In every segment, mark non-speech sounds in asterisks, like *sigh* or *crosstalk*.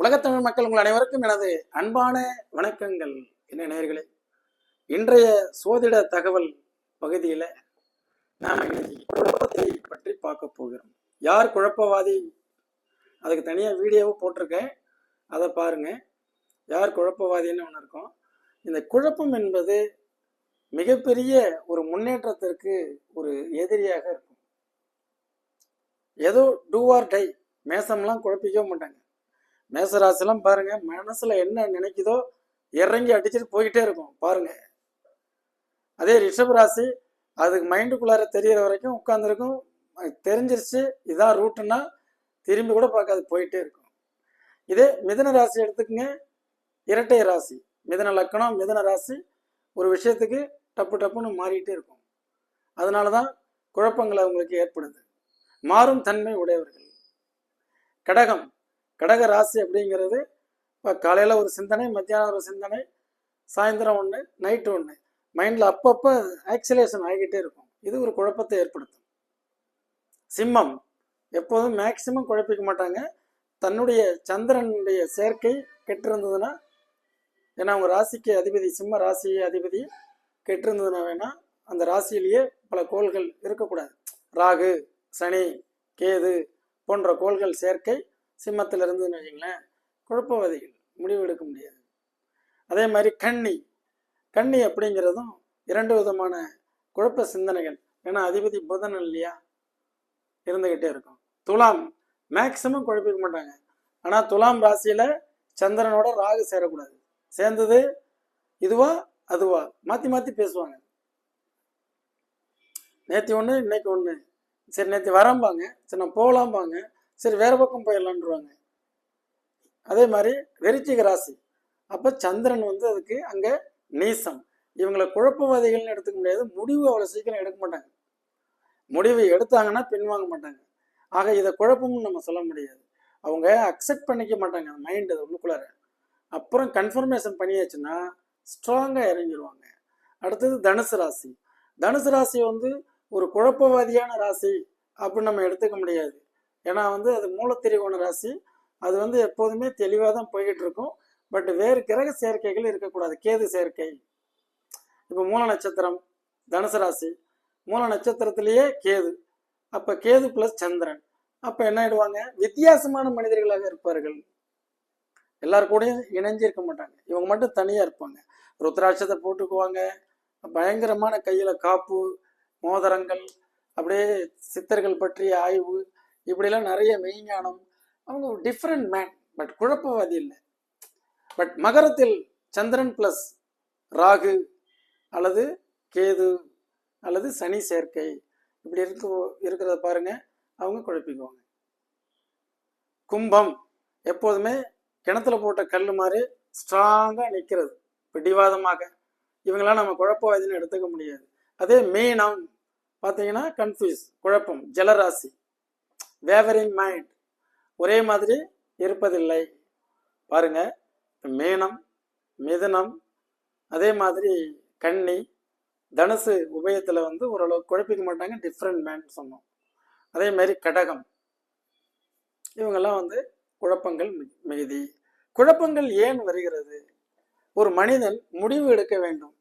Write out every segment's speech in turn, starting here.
உலகத்தமிழ் மக்கள் உங்கள் அனைவருக்கும் எனது அன்பான வணக்கங்கள். என்ன நேர்களே இன்றைய சோதிட தகவல் பகுதியில் நாம் குழப்பத்தை பற்றி பார்க்க போகிறோம். யார் குழப்பவாதி? அதுக்கு தனியாக வீடியோவும் போட்டிருக்கேன். அதை பாருங்க. யார் குழப்பவாதின்னு ஒன்று இருக்கும். இந்த குழப்பம் என்பது மிகப்பெரிய ஒரு முன்னேற்றத்திற்கு ஒரு எதிரியாக இருக்கும். ஏதோ டூ ஆர் டை மேசம்லாம் குழப்பிக்கவே மாட்டாங்க. மேசராசிலாம் பாருங்க மனசுல என்ன நினைக்குதோ இறங்கி அடிச்சுட்டு போயிட்டே இருக்கும் பாருங்க. அதே ரிஷப் ராசி அதுக்கு மைண்டுக்குள்ளார தெரியற வரைக்கும் உட்காந்துருக்கும் தெரிஞ்சிருச்சு இதான் ரூட்டுன்னா திரும்பி கூட பார்க்காது போயிட்டே இருக்கும். இதே மிதன ராசி எடுத்துக்கங்க இரட்டை ராசி. மிதன லக்கணம் மிதன ராசி ஒரு விஷயத்துக்கு டப்பு டப்புன்னு மாறிட்டே இருக்கும். அதனால தான் குழப்பங்கள் அவங்களுக்கு ஏற்படுது. மாறும் தன்மை உடையவர்கள். கடகம். கடக ராசி அப்படிங்கிறது இப்போ காலையில் ஒரு சிந்தனை மத்தியானம் ஒரு சிந்தனை சாயந்தரம் ஒன்று நைட்டு ஒன்று மைண்டில் அப்பப்போ ஆக்சிலேஷன் ஆகிக்கிட்டே இருக்கும். இது ஒரு குழப்பத்தை ஏற்படுத்தும். சிம்மம். எப்போதும் மேக்சிமம் குழப்பிக்க மாட்டாங்க. தன்னுடைய சந்திரனுடைய சேர்க்கை கெட்டிருந்ததுன்னா ஏன்னா அவங்க ராசிக்கு அதிபதி சிம்ம ராசி அதிபதி கெட்டிருந்ததுன்னா வேணால் அந்த ராசியிலேயே பல கோள்கள் இருக்கக்கூடாது. ராகு சனி கேது போன்ற கோள்கள் சேர்க்கை சிம்மத்தில் இருந்ததுன்னு வச்சுங்களேன் குழப்பவாதிகள் முடிவு எடுக்க முடியாது. அதே மாதிரி கண்ணி கண்ணி அப்படிங்கிறதும் இரண்டு விதமான குழப்ப சிந்தனைகள். ஏன்னா அதிபதி புதன் இல்லையா? இருந்துக்கிட்டே இருக்கும். துலாம் மேக்சிமம் குழப்பிக்க மாட்டாங்க. ஆனால் துலாம் ராசியில் சந்திரனோட ராகு சேரக்கூடாது. சேர்ந்தது இதுவா அதுவா? மாற்றி மாற்றி பேசுவாங்க. நேற்று ஒன்று இன்னைக்கு ஒன்று சரி நேற்று வரம்பாங்க. சரி நான் போகலாம்பாங்க. சரி வேற பக்கம் போயிடலான்ருவாங்க. அதே மாதிரி வெறிச்சிக ராசி. அப்போ சந்திரன் வந்து அதுக்கு அங்கே நீசம். இவங்களை குழப்பவாதிகள்னு எடுத்துக்க முடியாது. முடிவு அவ்வளோ சீக்கிரம் எடுக்க மாட்டாங்க. முடிவு எடுத்தாங்கன்னா பின்வாங்க மாட்டாங்க. ஆக இதை குழப்பம்னு நம்ம சொல்ல முடியாது. அவங்க அக்செப்ட் பண்ணிக்க மாட்டாங்க. அந்த மைண்ட் அது உள்ளுக்குள்ளார. அப்புறம் கன்ஃபர்மேஷன் பண்ணியாச்சுன்னா ஸ்ட்ராங்காக இறங்கிடுவாங்க அடுத்தது தனுசு ராசி. தனுசு ராசி வந்து ஒரு குழப்பவாதியான ராசி அப்படின்னு நம்ம எடுத்துக்க முடியாது. ஏன்னா வந்து அது மூலத்திரிகோண ராசி. அது வந்து எப்போதுமே தெளிவாக தான் போய்கிட்டு இருக்கும் பட் வேறு கிரக சேர்க்கைகள் இருக்கக்கூடாது. கேது சேர்க்கை. இப்போ மூல நட்சத்திரம் தனுசு ராசி. மூல நட்சத்திரத்திலேயே கேது. அப்போ கேது ப்ளஸ் சந்திரன். அப்போ என்ன ஆயிடுவாங்க? வித்தியாசமான மனிதர்களாக இருப்பார்கள். எல்லார் கூடயும் இணைஞ்சிருக்க மாட்டாங்க. இவங்க மட்டும் தனியாக இருப்பாங்க. ருத்ராட்சத்தை போட்டுக்குவாங்க. பயங்கரமான கையில் காப்பு மோதிரங்கள் அப்படியே சித்தர்கள் பற்றிய ஆய்வு இப்படிலாம் நிறைய மெய்ஞானம் அவங்க டிஃப்ரெண்ட் மேன் பட் குழப்பவாதி இல்லை. பட் மகரத்தில் சந்திரன் பிளஸ் ராகு அல்லது கேது அல்லது சனி சேர்க்கை இப்படி இருக்க இருக்கிறத பாருங்க அவங்க குழப்பிக்குவாங்க. கும்பம் எப்போதுமே கிணத்துல போட்ட கல் மாதிரி ஸ்ட்ராங்காக நிற்கிறது பிடிவாதமாக. இவங்களாம் நம்ம குழப்பவாதின்னு எடுத்துக்க முடியாது. அதே மீனம் பார்த்தீங்கன்னா கன்ஃபியூஸ் குழப்பம் ஜலராசி. வேவரிங் மைண்ட் ஒரே மாதிரி இருப்பதில்லை. பாருங்க மீனம் மிதுனம் அதே மாதிரி கன்னி தனுசு உபயத்தில் வந்து ஓரளவு குழப்பிக்க மாட்டாங்க டிஃப்ரெண்ட் மேன் சொன்னோம். அதே மாதிரி கடகம். இவங்கெல்லாம் வந்து குழப்பங்கள் மிகுதி. குழப்பங்கள் ஏன் வருகிறது? ஒரு மனிதன் முடிவு எடுக்க வேண்டும்.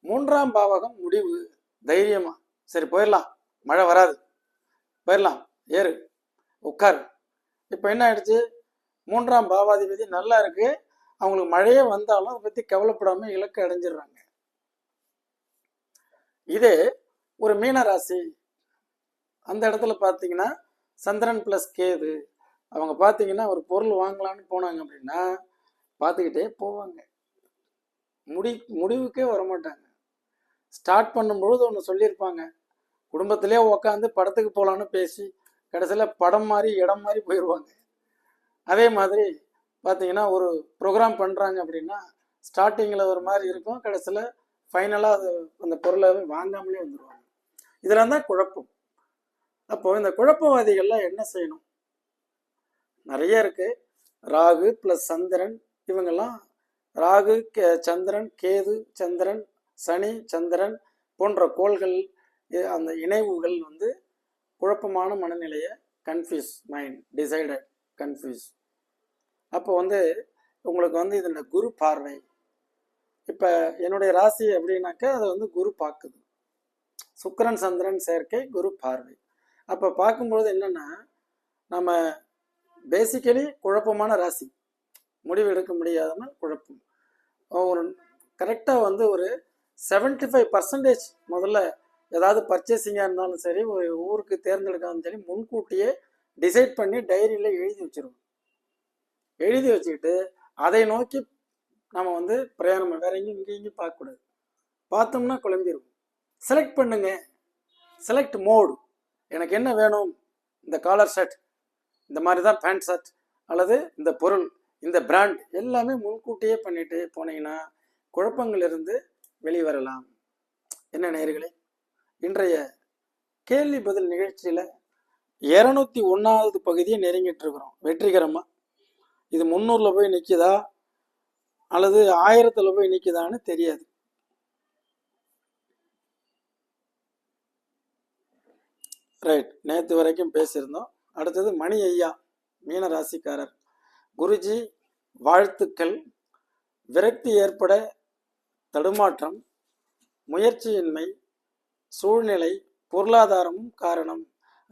மூன்றாம் பாவகம் முடிவு தைரியமா. சரி போயிடலாம். மழை வராது. போயிடலாம். ஏறு உட்காரு. இப்போ என்ன ஆயிடுச்சு? மூன்றாம் பாவாதிபதி நல்லா இருக்கு. அவங்களுக்கு மழையே வந்தாலும் அதை பற்றி கவலைப்படாமல் இலக்கு அடைஞ்சிடுறாங்க. இதே ஒரு மீன ராசி. அந்த இடத்துல பார்த்தீங்கன்னா சந்திரன் ப்ளஸ் கேது அவங்க பார்த்தீங்கன்னா ஒரு பொருள் வாங்கலாம்னு போனாங்க அப்படின்னா பார்த்துக்கிட்டே போவாங்க. முடி முடிவுக்கே வரமாட்டாங்க. ஸ்டார்ட் பண்ணும்பொழுது ஒன்று சொல்லியிருப்பாங்க. குடும்பத்திலே உட்காந்து படத்துக்கு போகலான்னு பேசி கடைசியில் படம் மாதிரி இடம் மாதிரி போயிடுவாங்க அதே மாதிரி பார்த்தீங்கன்னா ஒரு ப்ரோக்ராம் பண்ணுறாங்க அப்படின்னா ஸ்டார்டிங்கில் ஒரு மாதிரி இருக்கும். கடைசியில் ஃபைனலாக அது அந்த பொருளை வாங்காமலே வந்துடுவாங்க இதெல்லாம் தான் குழப்பம். அப்போது இந்த குழப்பவாதிகள்லாம் என்ன செய்யணும்? நிறைய இருக்குது ராகு ப்ளஸ் சந்திரன் இவங்கெல்லாம் ராகு கே சந்திரன் கேது சந்திரன் சனி சந்திரன் போன்ற கோள்கள் அந்த இணைவுகள் வந்து குழப்பமான மனநிலையை கன்ஃபியூஸ் மைண்ட் டிசைடட் கன்ஃபியூஸ் அப்போ வந்து உங்களுக்கு வந்து இதில் குரு பார்வை. இப்போ என்னுடைய ராசி அப்படின்னாக்கா அதை வந்து குரு பார்க்குது. சுக்கரன் சந்திரன் சேர்க்கை குரு பார்வை. அப்போ பார்க்கும்பொழுது என்னென்னா நம்ம பேசிக்கலி குழப்பமான ராசி. முடிவு எடுக்க முடியாதனால் குழப்பம். ஒரு கரெக்டாக வந்து ஒரு 75% ஃபைவ் பர்சன்டேஜ் முதல்ல ஏதாவது பர்ச்சேசிங்காக இருந்தாலும் சரி ஒரு ஊருக்கு தேர்ந்தெடுக்காலும் சரி முன்கூட்டியே டிசைட் பண்ணி டைரியில் எழுதி வச்சிருவோம். எழுதி வச்சுக்கிட்டு அதை நோக்கி நம்ம வந்து பிரயாணம் வேற எங்கேயும் இங்கேயும் இங்கேயும் பார்க்கக்கூடாது. பார்த்தோம்னா குழம்பிடுவோம் செலக்ட் பண்ணுங்க. செலக்ட் மோடு எனக்கு என்ன வேணும்? இந்த காலர் ஷர்ட் இந்த மாதிரி தான் பேண்ட் ஷர்ட் அல்லது இந்த பொருள் இந்த பிராண்ட் எல்லாமே முன்கூட்டியே பண்ணிட்டு போனீங்கன்னா குழப்பங்களிலிருந்து வெளிவரலாம். என்ன நேர்களே இன்றைய கேள்வி பதில் நிகழ்ச்சியில் இரநூத்தி ஒன்றாவது பகுதியை நெருங்கிட்டு இருக்கிறோம். வெற்றிகரமாக இது முந்நூறில் போய் நிற்குதா அல்லது ஆயிரத்தில் போய் நிற்குதான்னு தெரியாது. ரைட் நேற்று வரைக்கும் பேசியிருந்தோம். அடுத்தது மணி ஐயா மீன ராசிக்காரர். குருஜி வாழ்த்துக்கள். விரக்தி ஏற்பட தடுமாற்றம் முயற்சியின்மை சூழ்நிலை பொருளாதாரமும் காரணம்.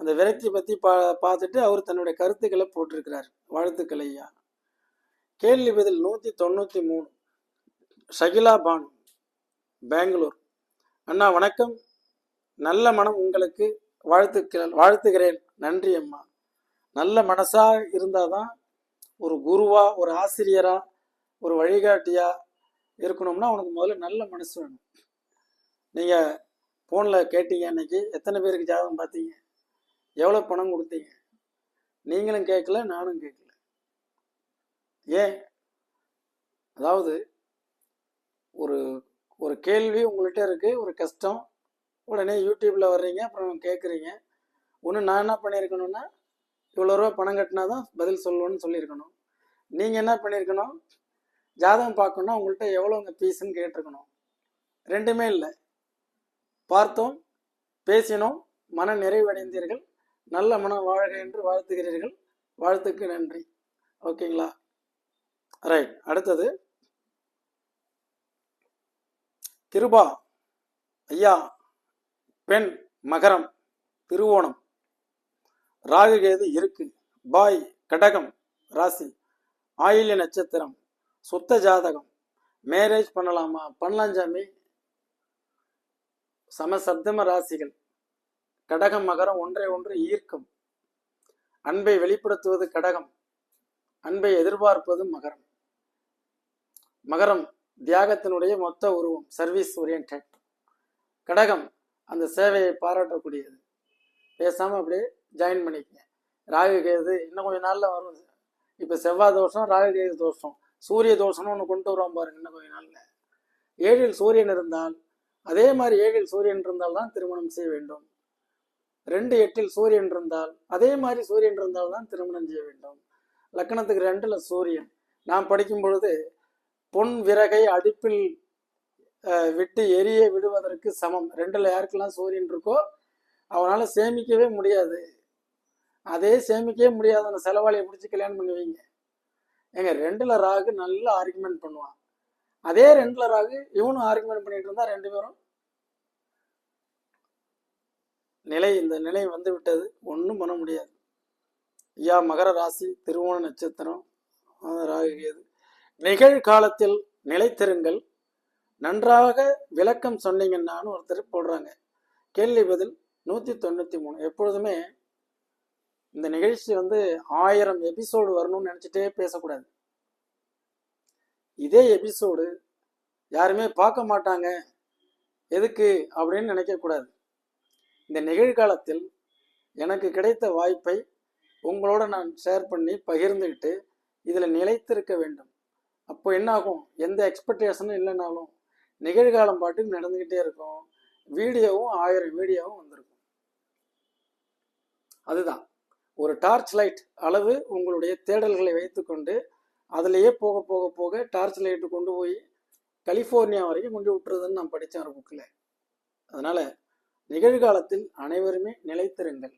அந்த விரக்தி பற்றி பா பார்த்துட்டு அவர் தன்னுடைய கருத்துக்களை போட்டிருக்கிறார். வாழ்த்துக்கள் ஐயா. கேள்வி பதில் நூற்றி தொண்ணூற்றி மூணு. ஷகிலா பானு பெங்களூர். அண்ணா வணக்கம். நல்ல மனம் உங்களுக்கு வாழ்த்துக்கள் வாழ்த்துகிறேன். நன்றி அம்மா. நல்ல இருந்தால் இருந்தாதான் ஒரு குருவா ஒரு ஆசிரியரா ஒரு வழிகாட்டியா இருக்கணும்னா உனக்கு முதல்ல நல்ல மனசு வேணும். நீங்கள் ஃபோனில் கேட்டீங்க அன்னைக்கு. எத்தனை பேருக்கு ஜாதகம் பார்த்தீங்க? எவ்வளோ பணம் கொடுத்தீங்க? நீங்களும் கேட்கல நானும் கேட்கல. ஏன்? அதாவது ஒரு ஒரு கேள்வி உங்கள்கிட்ட இருக்குது ஒரு கஷ்டம். உடனே யூடியூப்பில் வர்றீங்க அப்புறம் கேட்குறீங்க. ஒன்று நான் என்ன பண்ணியிருக்கணும்னா இவ்வளோ ரூபா பணம் கட்டினா தான் பதில் சொல்லுவோன்னு சொல்லியிருக்கணும். நீங்கள் என்ன பண்ணியிருக்கணும்? ஜாதகம் பார்க்கணும்னா உங்கள்கிட்ட எவ்வளோங்க பீஸுன்னு கேட்டிருக்கணும். ரெண்டுமே இல்லை. பார்த்தோம் பேசினோம் மன நிறைவடைந்தீர்கள். நல்ல மனம் வாழ்க என்று வாழ்த்துகிறீர்கள். வாழ்த்துக்கு நன்றி. ஓகேங்களா? ரைட் அடுத்தது. கிருபா ஐயா பெண் மகரம் திருவோணம். ராகுகேது இருக்கு. பாய் கடகம் ராசி. ஆயில்ய நட்சத்திரம். சுத்த ஜாதகம். மேரேஜ் பண்ணலாமா? பண்ணலாம் சாமி. சமசப்தம ராசிகள். கடகம் மகரம் ஒன்றை ஒன்று ஈர்க்கும். அன்பை வெளிப்படுத்துவது கடகம். அன்பை எதிர்பார்ப்பது மகரம். மகரம் தியாகத்தினுடைய மொத்த உருவம் சர்வீஸ் ஓரியன்ட் கடகம் அந்த சேவையை பாராட்டக்கூடியது. பேசாமல் அப்படியே ஜாயின் பண்ணிக்கங்க. ராகு கேது இன்னும் கொஞ்ச நாளில் வரும். இப்போ செவ்வாய் தோஷம் ராகு கேது தோஷம். சூரிய தோஷம்னு ஒன்று கொண்டு வருவோம் பாருங்க இன்னும் கொஞ்ச நாளில். ஏழில் சூரியன் இருந்தால் அதே மாதிரி ஏழில் சூரியன் இருந்தால் தான் திருமணம் செய்ய வேண்டும். ரெண்டு எட்டில் சூரியன் இருந்தால் அதே மாதிரி சூரியன் இருந்தால் தான் திருமணம் செய்ய வேண்டும். லக்கணத்துக்கு ரெண்டுல சூரியன். நான் படிக்கும் பொழுது பொன் விறகை அடுப்பில் விட்டு எரிய விடுவதற்கு சமம். ரெண்டுல யாருக்கெல்லாம் சூரியன் இருக்கோ அவனால சேமிக்கவே முடியாது. அதே சேமிக்கவே முடியாத அந்த செலவாளியை பிடிச்சி கல்யாணம் பண்ணுவீங்க ஏங்க ரெண்டுல ராகு நல்லா ஆர்குமெண்ட் பண்ணுவான். அதே ரெண்டுல ராகு இவனும் ஆர்குமெண்ட் பண்ணிட்டு இருந்தா ரெண்டு பேரும். நிலை இந்த நிலை வந்து விட்டது. ஒன்றும் பண்ண முடியாது. ஐயா மகர ராசி திருவோண நட்சத்திரம் ராகுகிறது நிகழ்காலத்தில் நிலைத்திருங்கள். நன்றாக விளக்கம் சொன்னீங்கன்னான்னு ஒருத்தர் போடுறாங்க. கேள்வி பதில் நூற்றி தொண்ணூற்றி மூணு. எப்பொழுதுமே இந்த நிகழ்ச்சி வந்து ஆயிரம் எபிசோடு வரணும்னு நினச்சிட்டே பேசக்கூடாது. இதே எபிசோடு யாருமே பார்க்க மாட்டாங்க. எதுக்கு அப்படின்னு நினைக்கக்கூடாது இந்த நிகழ்காலத்தில் எனக்கு கிடைத்த வாய்ப்பை உங்களோட நான் ஷேர் பண்ணி பகிர்ந்துக்கிட்டு இதில் நிலைத்திருக்க வேண்டும். அப்போ என்னாகும்? எந்த எக்ஸ்பெக்டேஷனும் இல்லைனாலும் நிகழ்காலம் பாட்டுக்கு நடந்துக்கிட்டே இருக்கும். வீடியோவும் ஆயிரம் வீடியோவும் வந்திருக்கும். அதுதான். ஒரு டார்ச் லைட் அளவு உங்களுடைய தேடல்களை வைத்துக்கொண்டு அதுலேயே போக போக போக டார்ச் லைட்டு கொண்டு போய் கலிஃபோர்னியா வரைக்கும் கொண்டு விட்டுறதுன்னு நான் படித்தேன் ஒரு புக்கில் அதனால் நிகழ்காலத்தில் அனைவருமே நிலைத்திருங்கள்.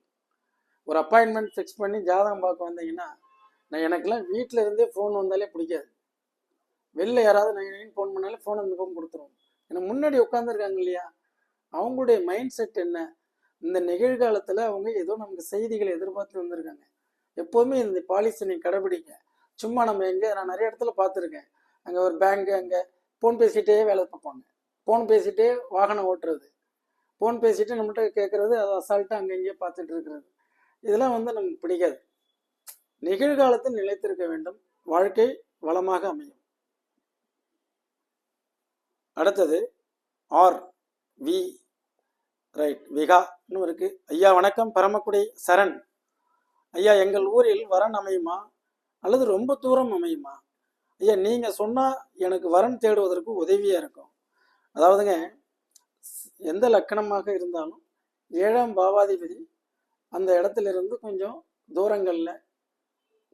ஒரு அப்பாயின்மெண்ட் ஃபிக்ஸ் பண்ணி ஜாதகம் பார்க்க வந்தீங்கன்னா நான் எனக்கெல்லாம் வீட்டில் இருந்தே ஃபோன் வந்தாலே பிடிக்காது. வெளில யாராவது நான் ஃபோன் பண்ணாலே ஃபோன் அந்த பக்கம் கொடுத்துருவோம் ஏன்னா முன்னாடி உட்காந்துருக்காங்க இல்லையா? அவங்களுடைய மைண்ட் செட் என்ன? இந்த நிகழ்காலத்தில் அவங்க ஏதோ நமக்கு செய்திகளை எதிர்பார்த்து வந்திருக்காங்க. எப்போவுமே இந்த பாலிசி நீ கடைபிடிங்க. சும்மா நம்ம எங்கே நான் நிறைய இடத்துல பார்த்துருக்கேன். அங்கே ஒரு பேங்க்கு அங்கே ஃபோன் பேசிகிட்டே வேலை பார்ப்பாங்க. ஃபோன் பேசிகிட்டே வாகனம் ஓட்டுறது. ஃபோன் பேசிகிட்டு நம்மகிட்ட கேட்குறது அது அசால்ட்டாக அங்கே இங்கேயே பார்த்துட்டு இருக்கிறது. இதெல்லாம் வந்து நமக்கு பிடிக்காது. நிகழ்காலத்தில் நிலைத்திருக்க வேண்டும். வாழ்க்கை வளமாக அமையும். அடுத்தது ஆர் வி ரைட் விகான்னு இருக்கு. ஐயா வணக்கம். பரமக்குடி சரண். ஐயா எங்கள் ஊரில் வரன் அமையுமா? அல்லது ரொம்ப தூரம் அமையுமா? ஐயா நீங்க சொன்னா எனக்கு வரன் தேடுவதற்கு உதவியா இருக்கும். அதாவதுங்க எந்த லக்கணமாக இருந்தாலும் ஏழாம் பாவாதிபதி அந்த இடத்துல இருந்து கொஞ்சம் தூரங்கள்ல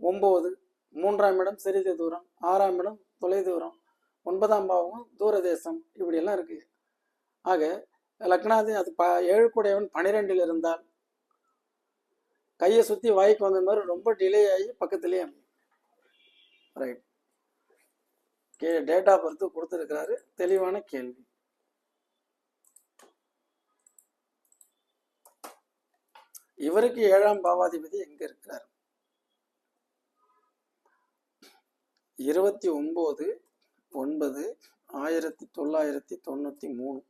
ஒம்பது மூன்றாம் இடம் சிறிது தூரம் ஆறாம் இடம் தொலை தூரம் ஒன்பதாம் பாவம் தூரதேசம் இப்படியெல்லாம் இருக்கு. ஆக லக்னாதி அது ப ஏழு கூடையவன் பனிரெண்டில் இருந்தால் கையை சுற்றி வாய்க்கு வந்த மாதிரி ரொம்ப டிலே ஆகி பக்கத்துலேயே அமையும். ரைட் கே டேட் ஆஃப் பர்த் கொடுத்துருக்கிறாரு. தெளிவான கேள்வி. இவருக்கு ஏழாம் பாவாதிபதி எங்க இருக்கிறார்? இருபத்தி ஒன்பது ஒன்பது ஆயிரத்தி தொள்ளாயிரத்தி தொண்ணூத்தி மூணு.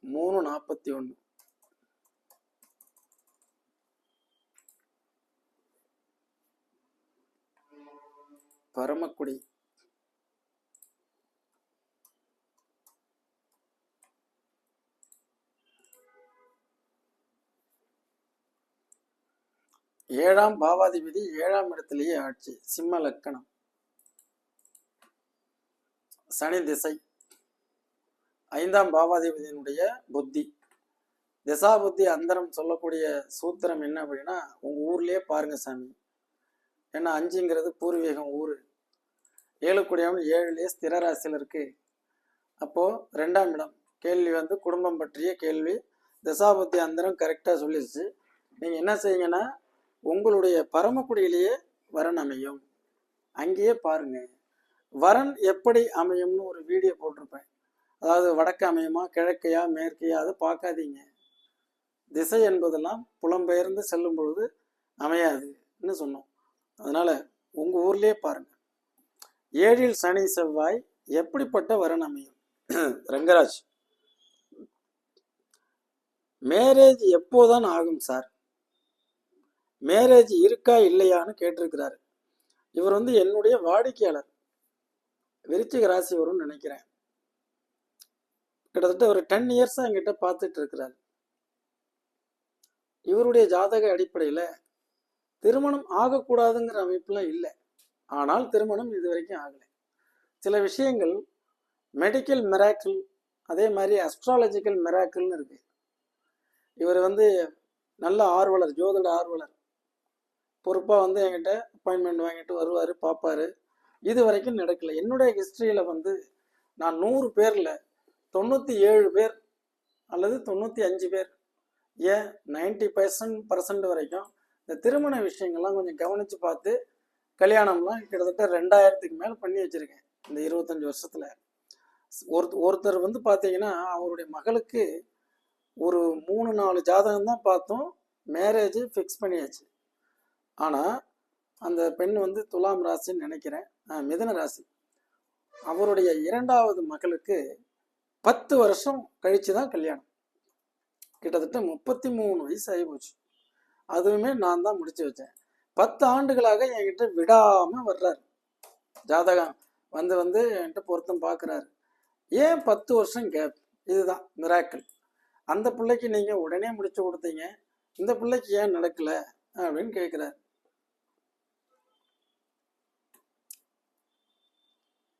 மூணு நாற்பத்தி ஒன்று. பரமக்குடி. ஏழாம் பாவாதிபதி ஏழாம் இடத்திலேயே ஆட்சி சிம்ம லக்கணம். சனி திசை. ஐந்தாம் பாவாதிபதியினுடைய புத்தி. திசா புத்தி அந்தரம் சொல்லக்கூடிய சூத்திரம் என்ன அப்படின்னா உங்க ஊர்லயே பாருங்க சாமி. ஏன்னா அஞ்சுங்கிறது பூர்வீகம் ஊர். ஏழு குடியவன் ஏழுலேயே ஸ்திர ராசியில் இருக்கு. அப்போ ரெண்டாம் இடம். கேள்வி வந்து குடும்பம் பற்றிய கேள்வி. தசாபுத்தி அந்தரம் கரெக்டாக சொல்லிடுச்சு நீங்கள் என்ன செய்யுங்கன்னா உங்களுடைய பரமக்குடியிலேயே வரன் அமையும். அங்கேயே பாருங்க. வரன் எப்படி அமையும்னு ஒரு வீடியோ போட்டிருப்பேன். அதாவது வடக்கு அமையுமா கிழக்கையா மேற்கையா அது பார்க்காதீங்க. திசை என்பதெல்லாம் புலம்பெயர்ந்து செல்லும் பொழுது அமையாதுன்னு சொன்னோம். அதனால உங்கள் ஊர்லேயே பாருங்கள் ஏழில் சனி செவ்வாய் எப்படிப்பட்ட வரன் அமையும்? *clears throat* ரங்கராஜ். மேரேஜ் எப்போதான் ஆகும் சார்? மேரேஜ் இருக்கா இல்லையான்னு கேட்டிருக்கிறாரு. இவர் வந்து என்னுடைய வாடிக்கையாளர். விருச்சிக ராசி வரும்னு நினைக்கிறேன். கிட்டத்தட்ட ஒரு டென் இயர்ஸாக என்கிட்ட பார்த்துட்டு இருக்கிறார் இவருடைய ஜாதக அடிப்படையில் திருமணம் ஆகக்கூடாதுங்கிற அமைப்புலாம் இல்லை. ஆனால் திருமணம் இது வரைக்கும் ஆகலை. சில விஷயங்கள் மெடிக்கல் மெராக்கிள் அதே மாதிரி அஸ்ட்ராலஜிக்கல் மெராக்கிள்னு இருக்கு. இவர் வந்து நல்ல ஆர்வலர் ஜோதிட ஆர்வலர். பொறுப்பாக வந்து என்கிட்ட அப்பாயின்மெண்ட் வாங்கிட்டு வருவார் பார்ப்பாரு. இது வரைக்கும் நடக்கல. என்னுடைய ஹிஸ்ட்ரியில் வந்து நான் நூறு பேரில் தொண்ணூற்றி ஏழு பேர் அல்லது தொண்ணூற்றி அஞ்சு பேர் ஏன் நைன்டி பர்சன்ட் பர்சன்ட் வரைக்கும் இந்த திருமண விஷயங்கள்லாம் கொஞ்சம் கவனித்து பார்த்து கல்யாணம்லாம் கிட்டத்தட்ட ரெண்டாயிரத்துக்கு மேலே பண்ணி வச்சுருக்கேன் இந்த இருபத்தஞ்சி வருஷத்தில். ஒரு ஒருத்தர் வந்து பார்த்தீங்கன்னா அவருடைய மகளுக்கு ஒரு மூணு நாலு ஜாதகம் தான் பார்த்தோம். மேரேஜ் ஃபிக்ஸ் பண்ணியாச்சு. ஆனால் அந்த பெண் வந்து துலாம் ராசின்னு நினைக்கிறேன். மிதன ராசி. அவருடைய இரண்டாவது மகளுக்கு பத்து வருஷம் கழிச்சு தான் கல்யாணம். கிட்டத்தட்ட முப்பத்தி மூணு வயசு ஆகி போச்சு. அதுவுமே நான் தான் முடிச்சு வச்சேன். பத்து ஆண்டுகளாக என்கிட்ட விடாம வர்றார். ஜாதகம் வந்து வந்து என்கிட்ட பொருத்தம் பார்க்குறாரு ஏன் பத்து வருஷம் கேப் இதுதான் மிராக்கிள் அந்த பிள்ளைக்கு நீங்க உடனே முடிச்சு கொடுத்தீங்க. இந்த பிள்ளைக்கு ஏன் நடக்கல? அப்படின்னு கேட்குறாரு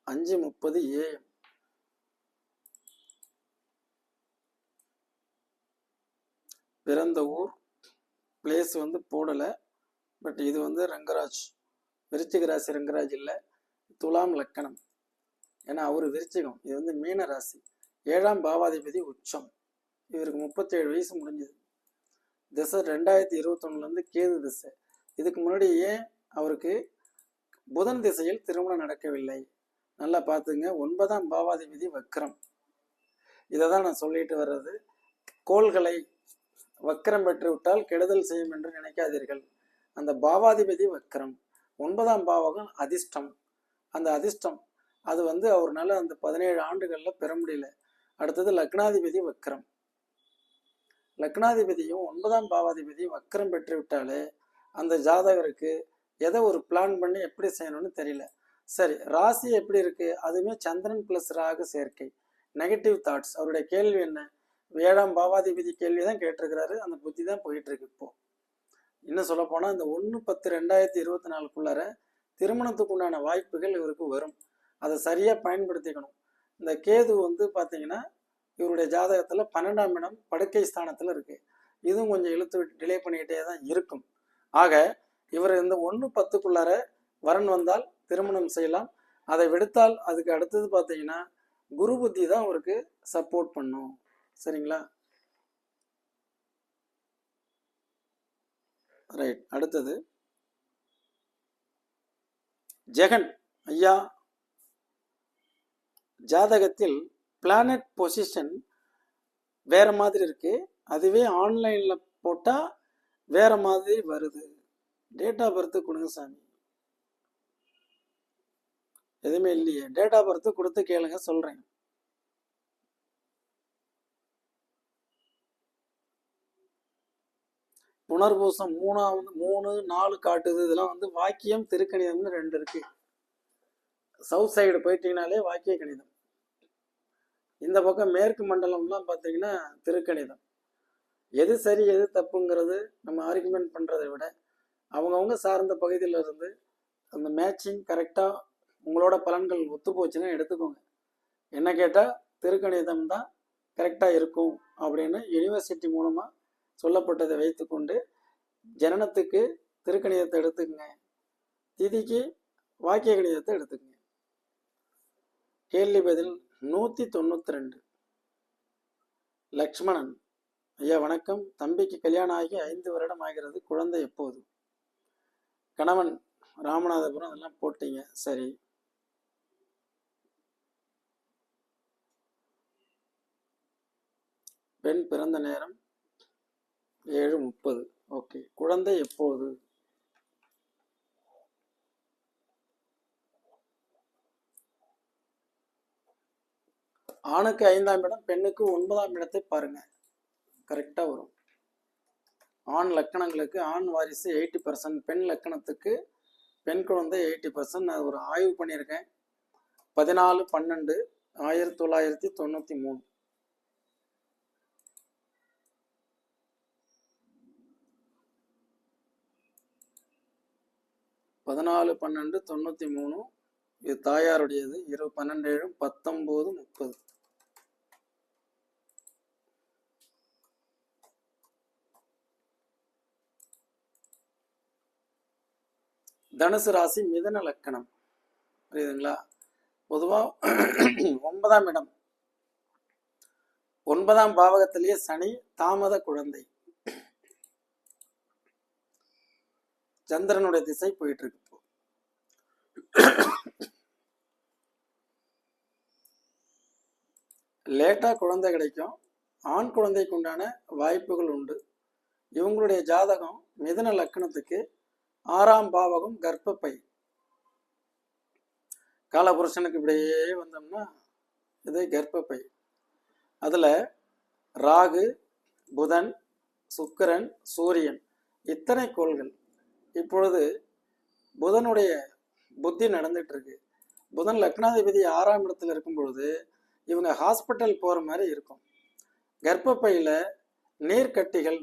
அஞ்சு முப்பது ஏஎம் பிறந்த ஊர் பிளேஸ் வந்து போடலை. பட் இது வந்து ரங்கராஜ். விருச்சிக ராசி ரங்கராஜ் இல்லை துலாம் லக்கணம். ஏன்னா அவர் விருச்சிகம். இது வந்து மீன ராசி. ஏழாம் பாவாதிபதி உச்சம். இவருக்கு முப்பத்தேழு வயசு முடிஞ்சது. திசை ரெண்டாயிரத்தி இருபத்தொன்னுலேருந்து கேது திசை. இதுக்கு முன்னாடி ஏன் அவருக்கு புதன் திசையில் திருமணம் நடக்கவில்லை? நல்லா பார்த்துங்க. ஒன்பதாம் பாவாதிபதி வக்ரம். இதை தான் நான் சொல்லிட்டு வர்றது. கோள்களை வக்கரம் பெற்று விட்டால் கெடுதல் செய்யும் என்று நினைக்காதீர்கள். அந்த பாவாதிபதி வக்கரம் ஒன்பதாம் பாவகம் அதிர்ஷ்டம் அந்த அதிர்ஷ்டம் அது வந்து அவர்னால அந்த பதினேழு ஆண்டுகளில் பெற முடியல. அடுத்தது லக்னாதிபதி வக்கரம் லக்னாதிபதியும் ஒன்பதாம் பாவாதிபதியும் வக்கரம் பெற்று விட்டாலே அந்த ஜாதகருக்கு எதை ஒரு பிளான் பண்ணி எப்படி செய்யணும்னு தெரியல. சரி ராசி எப்படி இருக்கு? அதுவுமே சந்திரன் பிளஸ் ராகு சேர்க்கை. நெகட்டிவ் தாட்ஸ் அவருடைய கேள்வி என்ன? ஏழாம் பாவாதிபதி கேள்வி தான் கேட்டிருக்கிறாரு. அந்த புத்தி தான் போயிட்டு இருக்கு இப்போ. இன்னும் சொல்ல போனால் இந்த ஒன்று பத்து ரெண்டாயிரத்தி இருபத்தி நாலுக்குள்ளார திருமணத்துக்கு உண்டான வாய்ப்புகள் இவருக்கு வரும். அதை சரியாக பயன்படுத்திக்கணும். இந்த கேது வந்து பார்த்தீங்கன்னா இவருடைய ஜாதகத்தில் பன்னெண்டாம் இடம் படுக்கை ஸ்தானத்தில் இருக்குது இதுவும் கொஞ்சம் இழுத்து டிலே பண்ணிக்கிட்டே தான் இருக்கும். ஆக இவர் இந்த ஒன்று பத்துக்குள்ளார வரன் வந்தால் திருமணம் செய்யலாம். அதை விடுத்தால் அதுக்கு அடுத்தது பார்த்தீங்கன்னா குரு புத்தி தான் அவருக்கு சப்போர்ட் பண்ணும். சரிங்களா? ரைட் அடுத்தது. ஜெகன் ஐயா. ஜாதகத்தில் பிளானட் பொசிஷன் வேற மாதிரி இருக்கு. அதுவே ஆன்லைன்ல போட்டா வேற மாதிரி வருது. டேட் ஆஃப் பர்த் கொடுங்க சாமி. எதுவுமே இல்லையே. டேட் ஆஃப் பர்த் கொடுத்து கேளுங்க சொல்றேன். புனர்பூசம் மூணாவது மூணு நாலு காட்டுது. இதெல்லாம் வந்து வாக்கியம் திருக்கணிதம்னு ரெண்டு இருக்கு. சவுத் சைடு போயிட்டீங்கனாலே வாக்கிய கணிதம். இந்த பக்கம் மேற்கு மண்டலம்லாம் பார்த்தீங்கன்னா திருக்கணிதம். எது சரி எது தப்புங்கிறது நம்ம ஆர்குமெண்ட் பண்ணுறதை விட அவங்கவுங்க சார்ந்த பகுதியில் இருந்து அந்த மேட்சிங் கரெக்டாக உங்களோட பலன்கள் ஒத்து போச்சுன்னா எடுத்துக்கோங்க. என்ன கேட்டால் திருக்கணிதம் தான் கரெக்டாக இருக்கும் அப்படின்னு யூனிவர்சிட்டி மூலமாக சொல்லப்பட்டதை வைத்துக்கொண்டு ஜனனத்துக்கு திருக்கணிதத்தை எடுத்துக்கங்க. திதிக்கு வாக்கிய கணிதத்தை எடுத்துக்கங்க. கேள்வி பதில் நூற்றி தொண்ணூற்றி ரெண்டு லக்ஷ்மணன் ஐயா வணக்கம். தம்பிக்கு கல்யாணம் ஆகி ஐந்து வருடம் ஆகிறது. குழந்தை எப்போது? கணவன் ராமநாதபுரம் அதெல்லாம் போட்டீங்க. சரி. பெண் பிறந்த நேரம் ஏழு முப்பது. ஓகே. குழந்தை எப்போது? ஆணுக்கு ஐந்தாம் இடம் பெண்ணுக்கு ஒன்பதாம் இடத்தை பாருங்க. கரெக்டாக வரும். ஆண் லக்கணங்களுக்கு ஆண் வாரிசு எயிட்டி பர்சன்ட் பெண் லக்கணத்துக்கு பெண் குழந்தை எயிட்டி பர்சன்ட். நான் ஒரு ஆய்வு பண்ணியிருக்கேன். பதினாலு பன்னெண்டு ஆயிரத்தி தொள்ளாயிரத்தி தொண்ணூற்றி மூணு. பதினாலு பன்னெண்டு தொண்ணூற்றி மூணு இது தாயாருடையது. இருபது பன்னெண்டு ஏழு பத்தொம்போது முப்பது. தனுசு ராசி மிதன லக்கணம். புரியுதுங்களா? பொதுவாக ஒன்பதாம் இடம். ஒன்பதாம் பாவகத்திலேயே சனி தாமத குழந்தை. சந்திரனுடைய திசை போயிட்டு இருக்கு இப்போ. லேட்டா குழந்தை கிடைக்கும். ஆண் குழந்தைக்கு உண்டான வாய்ப்புகள் உண்டு. இவங்களுடைய ஜாதகம் மிதன லக்கணத்துக்கு ஆறாம் பாவகம் கர்ப்பப்பை. காலபுருஷனுக்கு இப்படியே வந்தோம்னா இது கர்ப்பப்பை. அதில் ராகு புதன் சுக்கரன் சூரியன் இத்தனை கோள்கள். இப்பொழுது புதனுடைய புத்தி நடந்துட்டு இருக்கு புதன் லக்னாதிபதி ஆறாம் இடத்துல இருக்கும் பொழுது இவங்க ஹாஸ்பிட்டல் போகிற மாதிரி இருக்கும். கர்ப்பப்பையில் நீர்க்கட்டிகள்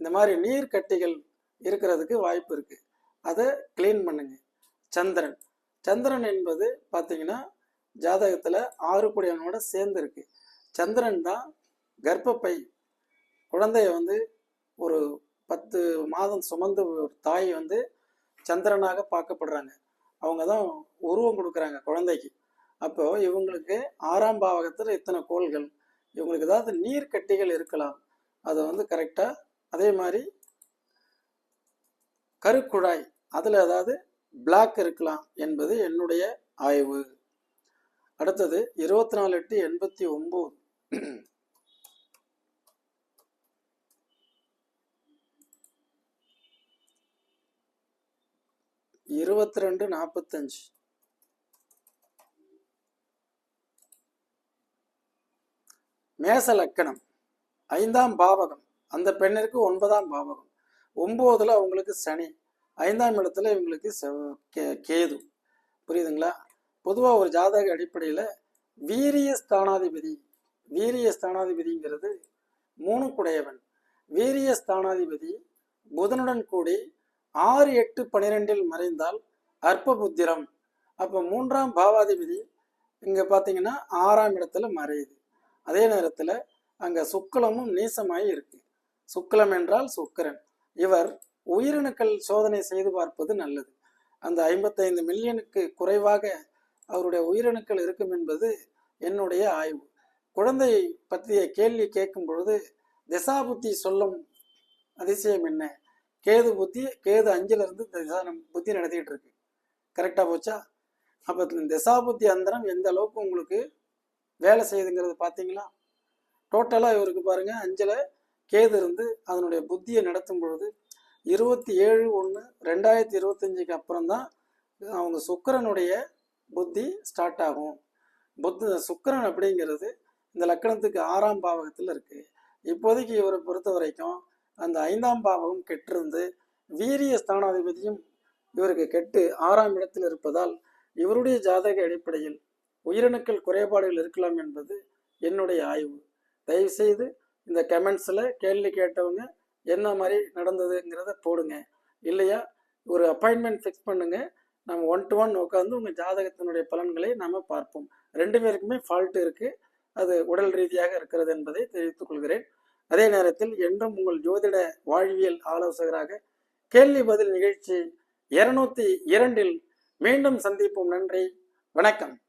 இந்த மாதிரி நீர்க்கட்டிகள் இருக்கிறதுக்கு வாய்ப்பு இருக்கு. அதை க்ளீன் பண்ணுங்க. சந்திரன். சந்திரன் என்பது பார்த்தீங்கன்னா ஜாதகத்தில் ஆறு குடியவனோட சேர்ந்து இருக்கு. சந்திரன் தான் கர்ப்பப்பை குழந்தைய வந்து ஒரு பத்து மாதம் சுமந்த ஒரு தாய் வந்து சந்திரனாக பார்க்கப்படுறாங்க. அவங்க தான் உருவம் கொடுக்குறாங்க குழந்தைக்கு. அப்போ இவங்களுக்கு ஆறாம் பாவகத்தில் இத்தனை கோள்கள். இவங்களுக்கு ஏதாவது நீர் கட்டிகள் இருக்கலாம். அதை வந்து கரெக்டாக அதே மாதிரி கருக்குழாய் அதில் ஏதாவது பிளாக் இருக்கலாம் என்பது என்னுடைய ஆய்வு. அடுத்தது இருபத்தி நாலு எட்டு எண்பத்தி ஒம்பது இருபத்தி ரெண்டு நாற்பத்தஞ்சு மேச லக்கணம். ஐந்தாம் பாவகம். அந்த பெண்ணிற்கு ஒன்பதாம் பாவகம். ஒம்போதுல அவங்களுக்கு சனி. ஐந்தாம் இடத்துல இவங்களுக்கு கே- கேது. புரியுதுங்களா? பொதுவாக ஒரு ஜாதக அடிப்படையில் வீரிய ஸ்தானாதிபதி வீரிய ஸ்தானாதிபதிங்கிறது மூணு குடையவன் வீரிய ஸ்தானாதிபதி புதனுடன் கூடி ஆறு எட்டு பன்னிரெண்டில் மறைந்தால் அற்ப புத்திரம் அப்போ மூன்றாம் பாவாதிபதி இங்கே பார்த்தீங்கன்னா ஆறாம் இடத்துல மறையுது. அதே நேரத்தில் அங்கே சுக்கலமும் நீசமாய் இருக்கு. சுக்கலம் என்றால் சுக்கிரன். இவர் உயிரணுக்கள் சோதனை செய்து பார்ப்பது நல்லது. அந்த ஐம்பத்தைந்து மில்லியனுக்கு குறைவாக அவருடைய உயிரணுக்கள் இருக்கும் என்பது என்னுடைய ஆய்வு. குழந்தை பற்றிய கேள்வி கேட்கும் பொழுது திசாபுத்தி சொல்லும் அதிசயம் என்ன? கேது புத்தி கேது அஞ்சுல இருந்து திசா புத்தி நடத்திட்டு இருக்கு. கரெக்டா போச்சா? அப்ப திசாபுத்தி அந்தரம் எந்த அளவுக்கு உங்களுக்கு வேலை செய்யுதுங்கிறது பார்த்தீங்களா டோட்டலாக இவருக்கு பாருங்க அஞ்சில் கேது இருந்து அதனுடைய புத்தியை நடத்தும் பொழுது இருபத்தி ஏழு ஒன்று ரெண்டாயிரத்தி இருபத்தஞ்சுக்கு அப்புறம் தான் அவங்க சுக்கிரனுடைய புத்தி ஸ்டார்ட் ஆகும். புத்த சுக்கரன் அப்படிங்கிறது இந்த லக்கணத்துக்கு ஆறாம் பாவகத்தில் இருக்கு. இப்போதைக்கு இவரை பொறுத்த வரைக்கும் அந்த ஐந்தாம் பாவகம் கெட்டிருந்து வீரிய ஸ்தானாதிபதியும் இவருக்கு கெட்டு ஆறாம் இடத்தில் இருப்பதால் இவருடைய ஜாதக அடிப்படையில் உயிரணுக்கள் குறைபாடுகள் இருக்கலாம் என்பது என்னுடைய ஆய்வு. தயவுசெய்து இந்த கமெண்ட்ஸில் கேள்வி கேட்டவங்க என்ன மாதிரி நடந்ததுங்கிறத போடுங்க. இல்லையா? ஒரு அப்பாயின்மெண்ட் ஃபிக்ஸ் பண்ணுங்க. நம்ம ஒன் டு ஒன் உட்காந்து உங்கள் ஜாதகத்தினுடைய பலன்களை நாம் பார்ப்போம். ரெண்டு பேருக்குமே ஃபால்ட் இருக்குது அது உடல் ரீதியாக இருக்கிறது என்பதை தெரிவித்துக் கொள்கிறேன். அதே நேரத்தில் என்றும் உங்கள் ஜோதிட வாழ்வியல் ஆலோசகராக கேள்வி பதில் நிகழ்ச்சி இருநூத்தி இரண்டில் மீண்டும் சந்திப்போம். நன்றி. வணக்கம்.